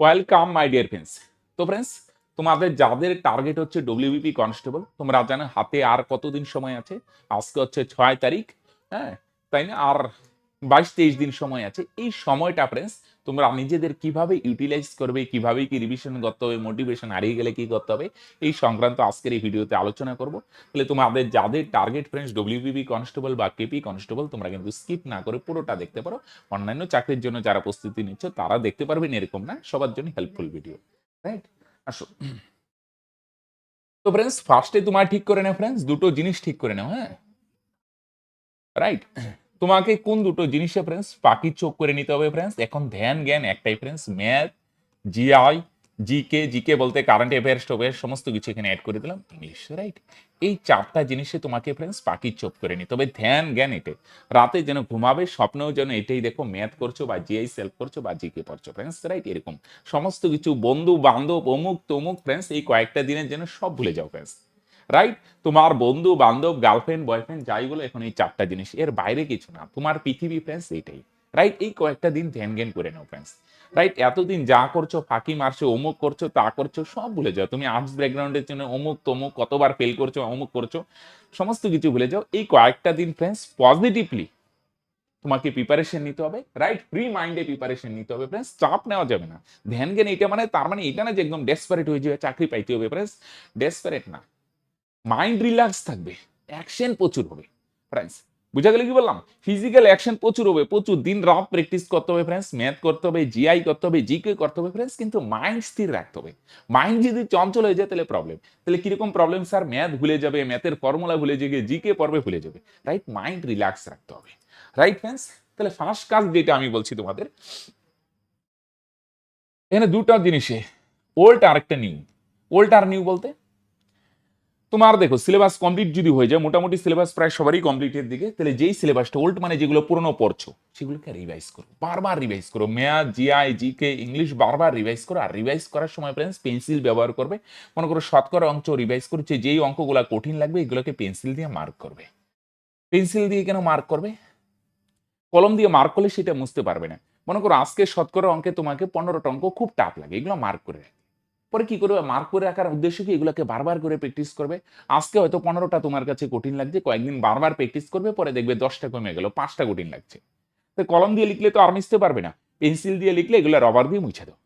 Welcome my dear friends তো friends তোমাদের যাদের টার্গেট হচ্ছে ডব্লিউবিপি কনস্টেবল তোমরা জানো হাতে আর কতদিন সময় আছে? আজকে হচ্ছে ছয় তারিখ হ্যাঁ? তাই না? আর বাইশ তেইশ দিন সময় আছে। এই সময়টা ফ্রেন্ডস তোমরা নিজেদের কীভাবে ইউটিলাইজ করবে, কীভাবে কি রিভিশন করতে হবে মোটিভেশন হারিয়ে গেলে কি করতে হবে, এই সংক্রান্ত আজকের এই ভিডিওতে আলোচনা করব। তাহলে তোমাদের যাদের টার্গেট ফ্রেন্ডস ডব্লিউবিপি কনস্টেবল বা কেপি কনস্টেবল তোমরা কিন্তু স্কিপ না করে পুরোটা দেখতে পারো। অন্যান্য চাকরির জন্য যারা প্রস্তুতি নিচ্ছ, তারা দেখতে পারবেন এরকম না, সবার জন্য হেল্পফুল ভিডিও রাইট আসো। তো ফ্রেন্ডস ফার্স্টে তোমার ঠিক করে নাও ফ্রেন্ডস দুটো জিনিস ঠিক করে নাও হ্যাঁ? রাইট তোমাকে কোন দুটো জিনিসে ফ্রেন্ডস পাখি চোখ করে নিতে হবে ফ্রেন্ডস এখন ধ্যান, জ্ঞান একটাই friends math GI GK GK বলতে কারেন্ট অ্যাফেয়ার্স টফেয়ার্স সমস্ত কিছু এখানে অ্যাড করে দিলাম। ইংলিশ রাইট এই চারটা জিনিসে তোমাকে ফ্রেন্ডস পাখির চোখ করে নিতে হবে। ধ্যান, জ্ঞান এটাই। রাতে যেন ঘুমাবে, স্বপ্নেও যেন এটাই দেখো ম্যাথ করছ বা জিআই সেলফ করছ বা জিকে পড়ছো ফ্রেন্ডস রাইট এরকম। সমস্ত কিছু বন্ধু, বান্ধব অমুক তমুক ফ্রেন্ডস এই কয়েকটা দিনের জন্য সব ভুলে যাও ফ্রেন্ডস রাইট তোমার বন্ধু, বান্ধব গার্লফ্রেন্ড বয়ফ্রেন্ড যাই বলো, এখন এই চারটা জিনিস, এর বাইরে কিছু না। তোমার পৃথিবী ফ্রেন্ডস এইটাই রাইট এই কয়েকটা দিন ধ্যান জ্ঞান করে নাও ফ্রেন্ডস রাইট এতদিন যা করছ, ফাঁকি মারছো, অমুক করছ, তা করছ, সব ভুলে যাও। তুমি আর্টস ব্যাকগ্রাউন্ডের জন্য অমুক, তমুক, কতবার ফেল করছ, অমুক করছ, সমস্ত কিছু ভুলে যাও। এই কয়েকটা দিন ফ্রেন্ডস পজিটিভলি তোমাকে প্রিপারেশন নিতে হবে। রাইট ফ্রি মাইন্ডে প্রিপারেশন নিতে হবে ফ্রেন্ডস চাপ নেওয়া যাবে না। ধ্যান জ্ঞান এটা মানে তার মানে এটা না যে একদম ডেসপারেট হয়ে যাবে, চাকরি পাইতে হবে ফ্রেন্ডস ডেসপারেট না। মাইন্ড রিল্যাক্স থাকবে। অ্যাকশন প্রচুর হবে। ফ্রেন্ডস বুঝা গেল কি বললাম? ফিজিক্যাল অ্যাকশন প্রচুর হবে, প্রচুর দিন রাত প্র্যাকটিস করতে হবে ফ্রেন্ডস ম্যাথ করতে হবে জিআই করতে হবে জিকে করতে হবে ফ্রেন্ডস কিন্তু মাইন্ড স্থির রাখতে হবে। মাইন্ড যদি চঞ্চল হয়ে যায় তাহলে প্রবলেম তাহলে কীরকম প্রবলেম স্যার ম্যাথ ভুলে যাবে ম্যাথের ফর্মুলা ভুলে যাবে জিকে পর্বে ভুলে যাবে। রাইট মাইন্ড রিল্যাক্স রাখতে হবে। রাইট ফ্রেন্ডস তাহলে ফার্স্ট কাজ যেটা আমি বলছি তোমাদের, এখানে দুটো জিনিসে ওল্ড আর একটা নিউ ওল্ড আর নিউ বলতে? তোমার দেখো সিলেবাস কমপ্লিট যদি হয়ে যায়, মোটামুটি সিলেবাস প্রায় সবারই কমপ্লিটের দিকে, তাহলে যেই সিলেবাসটা ওল্ড মানে যেগুলো পুরনো পড়ছো, সেগুলোকে রিভাইজ করো। বারবার রিভাইজ করো। ম্যাথ জিআই জিকে ইংলিশ বারবার রিভাইজ করো। আর রিভাইজ করার সময় ফ্রেন্ডস পেন্সিল ব্যবহার করবে। মনে করো শতকরা অঙ্ক রিভাইজ করছে, যেই অঙ্কগুলো কঠিন লাগবে, এগুলোকে পেন্সিল দিয়ে মার্ক করবে। পেন্সিল দিয়ে কেন মার্ক করবে? কলম দিয়ে মার্ক করলে সেটা মুছতে পারবে না। মনে করো আজকে শতকরা অঙ্কে তোমাকে পনেরোটা অঙ্ক খুব টাফ লাগে, এগুলো মার্ক করে পরে কি করবে? মার্ক করে রাখার উদ্দেশ্য কি? এগুলোকে বারবার করে প্র্যাকটিস করবে। আজকে হয়তো পনেরোটা তোমার কাছে কঠিন লাগছে, কয়েকদিন বারবার প্র্যাকটিস করবে, পরে দেখবে দশটা কমে গেল, পাঁচটা কঠিন লাগছে। তো কলম দিয়ে লিখলে তো আর মিশতে পারবে না। পেন্সিল দিয়ে লিখলে এগুলো রবার দিয়ে মুছে দাও।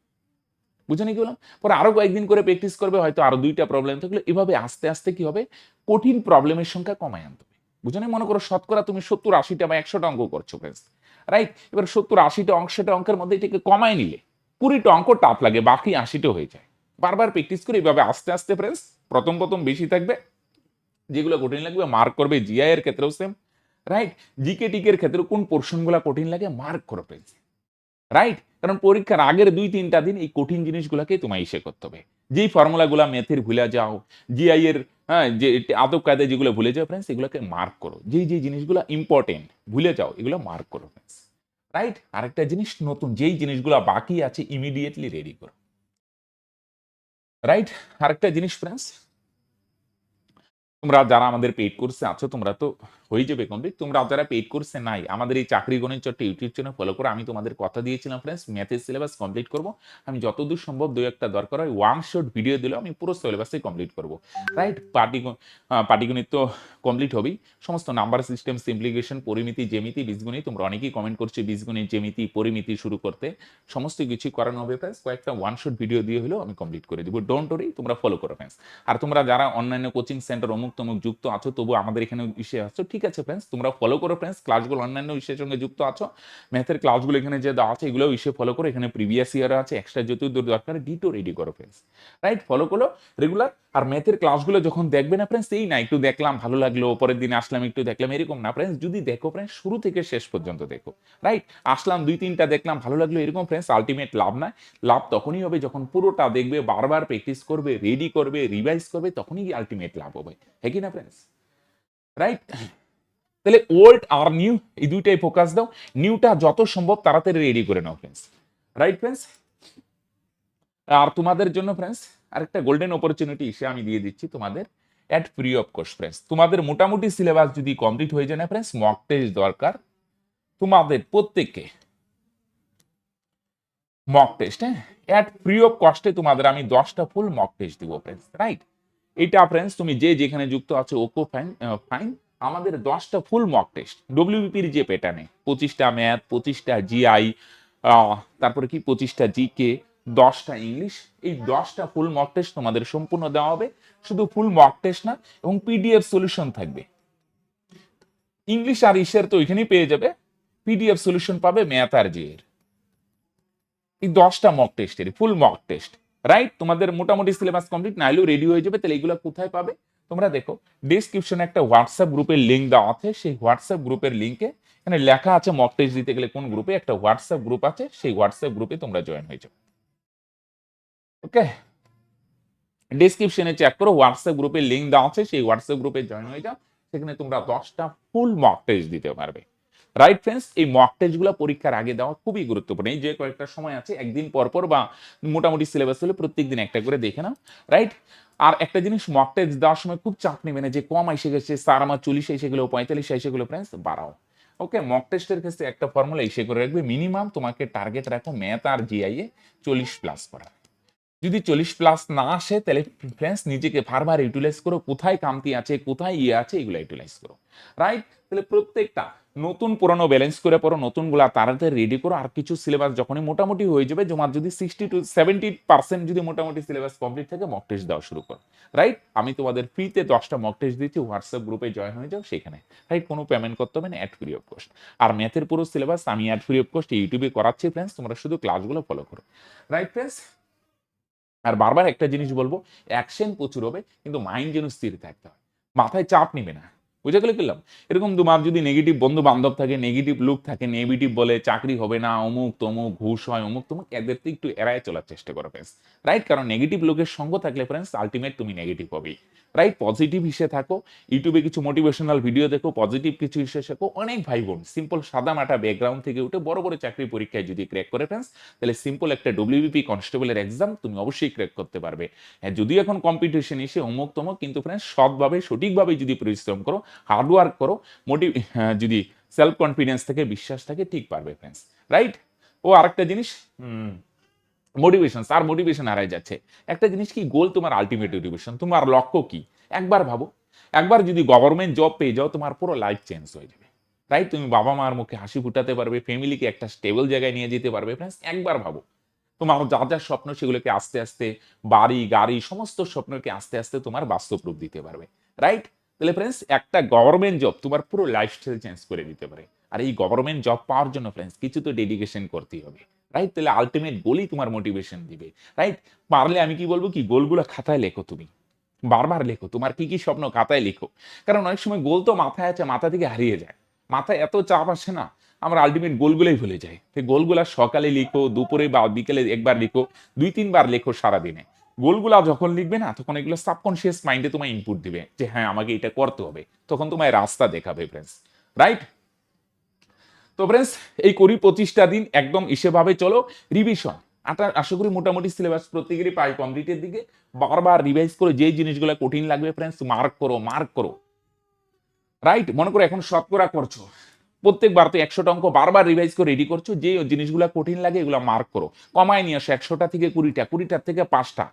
বুঝে নি কি বললাম? পরে আরও কয়েকদিন করে প্র্যাকটিস করবে, হয়তো আরও দুইটা প্রবলেম থাকলে এভাবে আস্তে আস্তে কি হবে? কঠিন প্রবলেমের সংখ্যা কমায় আনতে বুঝে নি মনে করো শতকরা তুমি সত্তর, আশিটা বা একশোটা অঙ্ক করছ ফ্রেন্ডস রাইট এবার সত্তর, আশিটা অংশটা অঙ্কের মধ্যে এটাকে কমায় নিলে কুড়িটা অঙ্ক টাফ লাগে, বাকি আশিটা হয়ে যায়। বারবার প্র্যাকটিস করে এইভাবে আস্তে আস্তে ফ্রেন্ডস প্রথম প্রথম বেশি থাকবে। যেগুলো কঠিন লাগবে মার্ক করবে জিআই এর ক্ষেত্রেও সেম রাইট জিকে টিকের ক্ষেত্রে কোন পোর্শনগুলো কঠিন লাগে মার্ক করো ফ্রেন্ডস রাইট কারণ পরীক্ষার আগের দুই, তিনটা দিন এই কঠিন জিনিসগুলোকে তোমায় ইসে করতে হবে। যেই ফর্মুলাগুলো ম্যাথের ভুলে যাও জিআই এর হ্যাঁ যে আদব কায়দা যেগুলো ভুলে যাও ফ্রেন্ডস এগুলোকে মার্ক করো। যেই যেই জিনিসগুলো ইম্পর্টেন্ট ভুলে যাও, এগুলো মার্ক করো ফ্রেন্ডস রাইট আরেকটা জিনিস নতুন, যেই জিনিসগুলো বাকি আছে ইমিডিয়েটলি রেডি করো। রাইট আরেকটা জিনিস ফ্রেন্ডস তোমরা যারা আমাদের পেইড কোর্সে আছো তোমরা তো হয়ে যাবে কমপ্লিট। তোমরা যারা পেইড কোর্সে নাই, আমাদের এই চাকরি গণিত চট্ট ইউটিউব চ্যানেল ফলো করো, আমি তোমাদের কথা দিয়েছিলাম ফ্রেন্ডস ম্যাথের সিলেবাস কমপ্লিট করব। আমি যতদূর সম্ভব দু একটা দরকার হয় ওয়ান শর্ট ভিডিও দিলেও আমি পুরো সিলেবাসই কমপ্লিট করব। রাইট পার্টি পাটিগণিত তো কমপ্লিট হবেই। সমস্ত নাম্বার সিস্টেম সিম্পলিকেশন পরিমিতি জেমিতি বীজগণিত তোমরা অনেকেই কমেন্ট করছ, বীজগণিত জেমিতি পরিমিতি শুরু করতে। সমস্ত কিছু করানো হবে ফ্রেন্ডস কয়েকটা ওয়ান শট ভিডিও দিয়ে হলেও আমি কমপ্লিট করে দিব। ডোন্ট ওরি তোমরা ফলো করো ফ্রেন্ডস আর তোমরা যারা অন্যান্য কোচিং সেন্টার অমুক তমুক যুক্ত আছো তবু আমাদের এখানে বিষয়ে আছো ঠিক আছে ফ্রেন্ডস তোমরা ফলো করো ফ্রেন্ডস ক্লাসগুলো অন্যান্য বিষয়ের সঙ্গে যুক্ত আছো। ম্যাথের ক্লাসগুলো এখানে যে দেওয়া আছে এগুলো বিষয়ে ফলো করো, এখানে প্রিভিয়াস ইয়ার আছে এক্সট্রা যতদূর দরকার ডিটো রেডি করো ফ্রেন্ডস রাইট ফলো করো রেগুলার আর ম্যাথের ক্লাসগুলো যখন দেখবে না ফ্রেন্ডস এই না, একটু দেখলাম, ভালো লাগল, পরের দিন আসলাম, একটু দেখলাম, এরকম না ফ্রেন্ডস যদি দেখো ফ্রেন্ডস শুরু থেকে শেষ পর্যন্ত দেখো। রাইট আসলাম, দুই তিনটা দেখলাম, ভালো লাগল, এরকম ফ্রেন্ডস আলটিমেট লাভ নাই। লাভ তখনই হবে যখন পুরোটা দেখবে, বারবার প্র্যাকটিস করবে রেডি করবে রিভাইজ করবে, তখনই আলটিমেট লাভ হবে। হ্যাঁ কি না ফ্রেন্ডস রাইট তাহলে ওল্ড আর নিউ এই দুইটাই ফোকাস দাও নিউটা যত সম্ভব তাড়াতাড়ি রেডি করে নাও ফ্রেন্ডস রাইট ফ্রেন্ডস আর তোমাদের জন্য ফ্রেন্ডস আরেকটা গোল্ডেন অপরচুনিটি সে আমি দিয়ে দিচ্ছি তোমাদের at free of course friends তোমাদের মোটামুটি সিলেবাস যদি কমপ্লিট হয়ে যায় না ফ্রেন্ডস মক টেস্ট দরকার। তোমাদের প্রত্যেককে মক টেস্ট হ্যাঁ? অ্যাট ফ্রি অফ কস্টে তোমাদের আমি দশটা ফুল মক টেস্ট দিব ফ্রেন্ডস রাইট এটা ফ্রেন্ডস তুমি যে যেখানে যুক্ত আছে ওকো ফাইন ফাইন আমাদের দশটা ফুল মক টেস্ট ডব্লিউবিপির যে প্যাটার্নে পঁচিশটা ম্যাথ পঁচিশটা জিআই তারপরে কি পঁচিশটা জিকে দশটা ইংলিশ এই দশটা ফুল মক টেস্ট তোমাদের সম্পূর্ণ দেওয়া হবে। শুধু ফুল মক টেস্ট না, এবং পিডিএফ সলিউশন থাকবে। ইংলিশ আর ইসের তো ওইখানেই পেয়ে যাবে পিডিএফ সলিউশন পাবে ম্যাথ আর জি এর। এই দশটা মক টেস্টের ফুল মক টেস্ট রাইট তোমাদের মোটামুটি সিলেবাস কমপ্লিট না হলেও রেডি হয়ে যাবে, তাহলে এগুলো কোথায় পাবে? তোমরা দেখো ডিসক্রিপশনে একটা হোয়াটসঅ্যাপ গ্রুপের লিঙ্ক দেওয়া আছে। সেই হোয়াটসঅ্যাপ গ্রুপের লিঙ্কে এখানে লেখা আছে মক টেস্ট দিতে গেলে কোন গ্রুপে একটা হোয়াটসঅ্যাপ গ্রুপ আছে, সেই হোয়াটসঅ্যাপ গ্রুপে তোমরা জয়েন হয়ে যাবে। ওকে ডিসক্রিপশনে চেক করো হোয়াটসঅ্যাপ গ্রুপের লিঙ্ক দেওয়া আছে, সেই হোয়াটসঅ্যাপ গ্রুপে জয়েন হয়ে যাও। সেখানে তোমরা দশটা ফুল মক টেস্ট দিতে পারবে। রাইট ফ্রেন্ডস এই মক টেস্টগুলো পরীক্ষার আগে দেওয়া খুবই গুরুত্বপূর্ণ। এই যে কয়েকটা সময় আছে, একদিন পর পর বা মোটামুটি সিলেবাস হলে প্রত্যেক দিন একটা করে দেখে নাও। রাইট আর একটা জিনিস মক টেস্ট দেওয়ার সময় খুব চাপ নেবে না যে কম এসে গেছে, স্যার আমার চল্লিশ এসে গেলো, পঁয়তাল্লিশ এসে গেলো ফ্রেন্ডস বাড়াও। ওকে মক টেস্টের ক্ষেত্রে একটা ফর্মুলা এসে করে রাখবে মিনিমাম তোমাকে টার্গেট রাখো ম্যাথ আর জিআই এ চল্লিশ প্লাস করা যদি চল্লিশ প্লাস না আসে, তাহলে ফ্রেন্ডস নিজেকে বারবার ইউটিলাইজ করো। কোথায় কামতি আছে, কোথায় ইয়ে আছে, এগুলো ইউটিলাইজ করো। রাইট তাহলে প্রত্যেকটা নতুন পুরনো ব্যালেন্স করে পড়ো, নতুনগুলা তাড়াতাড়ি রেডি করো, আর কিছু সিলেবাস যখনই মোটামুটি হয়ে যাবে, তোমার যদি সিক্সটি টু সেভেন্টি পার্সেন্ট যদি মোটামুটি সিলেবাস কমপ্লিট থাকে মক টেস্ট দেওয়া শুরু করো। রাইট আমি তোমাদের ফ্রিতে দশটা মক টেস্ট দিচ্ছি হোয়াটসঅ্যাপ গ্রুপে জয়েন হয়ে যাও সেখানে। রাইট কোনো পেমেন্ট করতে হবে না অ্যাড ফ্রি অফ কোস্ট আর ম্যাথের পুরো সিলেবাস আমি অ্যাড ফ্রি অফ কোস্ট ইউটিউবে করাচ্ছি ফ্রেন্ডস তোমরা শুধু ক্লাসগুলো ফলো করো। রাইট ফ্রেন্ডস আর বারবার একটা জিনিস বলব অ্যাকশন প্রচুর হবে, কিন্তু মাইন্ড যেন স্থির থাকতে হয়। মাথায় চাপ নিবে না। বুঝে গেলে কিলাম এরকম তোমার যদি নেগেটিভ বন্ধু বান্ধব থাকে নেগেটিভ লুক থাকে নেগেটিভ বলে চাকরি হবে না, অমুক তমুক, ঘুষ হয়, অমুক তমুক এদের থেকে একটু এড়ায় চলার চেষ্টা করো ফ্রেন্ডস রাইট কারণ নেগেটিভ লোকের সঙ্গ থাকলে ফ্রেন্ডস আলটিমেট তুমি নেগেটিভ হবেই রাইট পজিটিভ হিসেবে থাকো ইউটিউবে কিছু মোটিভেশনাল ভিডিও দেখো পজিটিভ কিছু হিসেবে শেখো, অনেক ভাই বোন সিম্পল সাদা মাটা ব্যাকগ্রাউন্ড থেকে উঠে বড় বড় চাকরি পরীক্ষায় যদি ক্র্যাক করে ফ্রেন্ডস তাহলে সিম্পল একটা ডব্লিউবিপি কনস্টেবলের এক্সাম তুমি অবশ্যই ক্র্যাক করতে পারবে। হ্যাঁ যদিও এখন কম্পিটিশন এসে অমুক তমুক, কিন্তু ফ্রেন্ডস সৎভাবে, সঠিকভাবে যদি পরিশ্রম করো হার্ডওয়ার্ক করো, মোটিভ যদি সেলফ কনফিডেন্স থেকে বিশ্বাস থাকে, ঠিক পারবে ফ্রেন্ডস রাইট ও আরেকটা জিনিস মোটিভেশন আর মোটিভেশন হারাই যাচ্ছে। একটা জিনিস কি গোল তোমার আলটিমেট মোটিভেশন তোমার লক্ষ্য কি? একবার ভাবো, একবার যদি গভর্নমেন্ট জব পেয়ে যাও, তোমার পুরো লাইফ চেঞ্জ হয়ে যাবে রাইট তুমি বাবা মার মুখে হাসি ফুটাতে পারবে ফ্যামিলিকে একটা স্টেবল জায়গায় নিয়ে যেতে পারবে ফ্রেন্ডস একবার ভাবো। তোমার যা যা স্বপ্ন, সেগুলোকে আস্তে আস্তে বাড়ি, গাড়ি, সমস্ত স্বপ্নকে আস্তে আস্তে তোমার বাস্তব রূপ দিতে পারবে রাইট তাহলে ফ্রেন্ডস একটা গভর্নমেন্ট জব তোমার পুরো লাইফস্টাইল চেঞ্জ করে দিতে পারে। আর এই গভর্নমেন্ট জব পাওয়ার জন্য ফ্রেন্ডস কিছু তো ডেডিকেশন করতেই হবে। রাইট তাহলে আলটিমেট গোলই তোমার মোটিভেশন দিবে। রাইট পারলে আমি কি বলব কি? গোলগুলো খাতায় লেখো তুমি। বারবার লেখো। তোমার কি কি স্বপ্ন খাতায় লেখো। কারণ অনেক সময় গোল তো মাথায় আছে, মাথা থেকে হারিয়ে যায়। মাথায় এত চাপ আসে না, আমরা আলটিমেট গোলগুলোই ভুলে যাই সেই গোলগুলা সকালে লিখো, দুপুরে বা বিকেলে একবার লিখো, দুই তিনবার লেখো সারাদিনে। গোলগুলা যখন লিখবে না, তখন এগুলো সাবকনসিয়াস মাইন্ডে তোমায় ইনপুট দিবে যে হ্যাঁ আমাকে এটা করতে হবে। তখন তোমায় রাস্তা দেখাবে ফ্রেন্ডস রাইট তো ফ্রেন্ডস এই করি পঁচিশটা দিন একদম ইসেভাবে চলো রিভিশন আটা, আশা করি মোটামুটি সিলেবাস প্রত্যেকেরই প্রায় কমপ্লিটের দিকে। বারবার রিভাইজ করে যেই জিনিসগুলো কঠিন লাগবে ফ্রেন্ডস মার্ক করো মার্ক করো। রাইট মনে করো এখন শতকরা করছ। প্রত্যেকবার তো একশোটা অঙ্ক বারবার রিভাইজ করে রেডি করছ যে জিনিসগুলো কঠিন লাগে এগুলো মার্ক করো। কমায় নিয়ে আসো, একশোটা থেকে কুড়িটা, কুড়িটার থেকে পাঁচটা।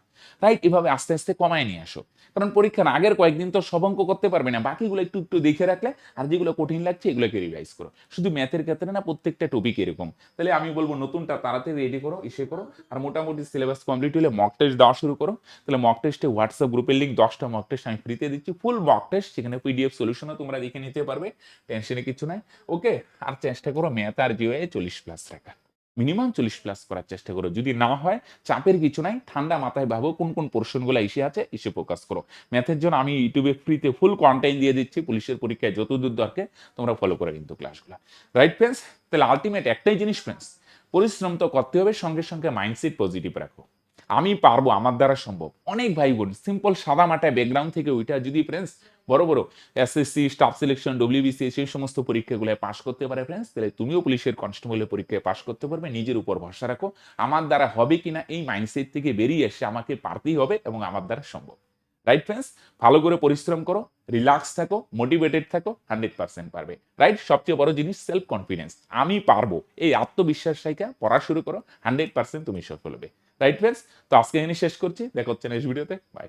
রাইট এভাবে আস্তে আস্তে কমায় নিয়ে আসো। কারণ পরীক্ষার আগের কয়েকদিন তো সব অঙ্ক করতে পারবে না। বাকিগুলো একটু একটু দেখে রাখলে আর যেগুলো কঠিন লাগছে এগুলোকে রিভাইজ করো। শুধু ম্যাথের ক্ষেত্রে না, প্রত্যেকটা টপিক এরকম। তাহলে আমি বলব নতুনটা তাড়াতাড়ি রেডি করো, ইসে করো। আর মোটামুটি সিলেবাস কমপ্লিট হলে মক টেস্ট দেওয়া শুরু করো। তাহলে মক টেস্টে হোয়াটসঅ্যাপ গ্রুপের লিঙ্ক দশটা মক টেস্ট আমি ফ্রিতে দিচ্ছি। ফুল মক টেস্ট সেখানে পিডিএফ সলিউশনও তোমরা দেখে নিতে পারবে। টেনশনে কিছু নাই। ওকে আর চেষ্টা করো ম্যাথ আর জিও চল্লিশ প্লাস রাখা মিনিমাম চল্লিশ প্লাস করার চেষ্টা করো। যদি না হয়, চাপের কিছু নাই, ঠান্ডা মাথায় ভাবো কোন কোন পোর্শনগুলো এসে আছে, এসে ফোকাস করো। ম্যাথের জন্য আমি ইউটিউবে ফ্রিতে ফুল কন্টেন্ট দিয়ে দিচ্ছি, পুলিশের পরীক্ষায় যত দূর দরকার, তোমরা ফলো করে কিন্তু ক্লাসগুলো রাইট ফ্রেন্ডস তাহলে আলটিমেট একটাই জিনিস ফ্রেন্ডস পরিশ্রম তো করতে হবে, সঙ্গে সঙ্গে মাইন্ডসেট পজিটিভ রাখো। আমি পারব, আমার দ্বারা সম্ভব। অনেক ভাই বোন সিম্পল সাদা মাঠে ব্যাকগ্রাউন্ড থেকে ওইটা যদি ফ্রেন্ডস বড় বড় এসএসসি স্টাফ সিলেকশন ডব্লিউবিসি সেই সমস্ত পরীক্ষাগুলো পাশ করতে পারে ফ্রেন্ডস তাহলে তুমিও পুলিশের কনস্টেবলের পরীক্ষায় পাশ করতে পারবে, নিজের উপর ভরসা রাখো। আমার দ্বারা হবে কিনা এই মাইন্ডসেট থেকে বেরিয়ে এসে আমাকে পারতেই হবে এবং আমার দ্বারা সম্ভব। রাইট ফ্রেন্ডস ভালো করে পরিশ্রম করো রিল্যাক্স থাকো মোটিভেটেড থাকো হান্ড্রেড পার্সেন্ট পারবে। রাইট সবচেয়ে বড় জিনিস সেলফ কনফিডেন্স আমি পারব। এই আত্মবিশ্বাস সাইকা পড়া শুরু করো হান্ড্রেড পার্সেন্ট তুমি সফল হবে। রাইট ফ্রেন্ডস তো আজকে জিনিস শেষ করছি। দেখা হচ্ছে নেক্সট ভিডিওতে বাই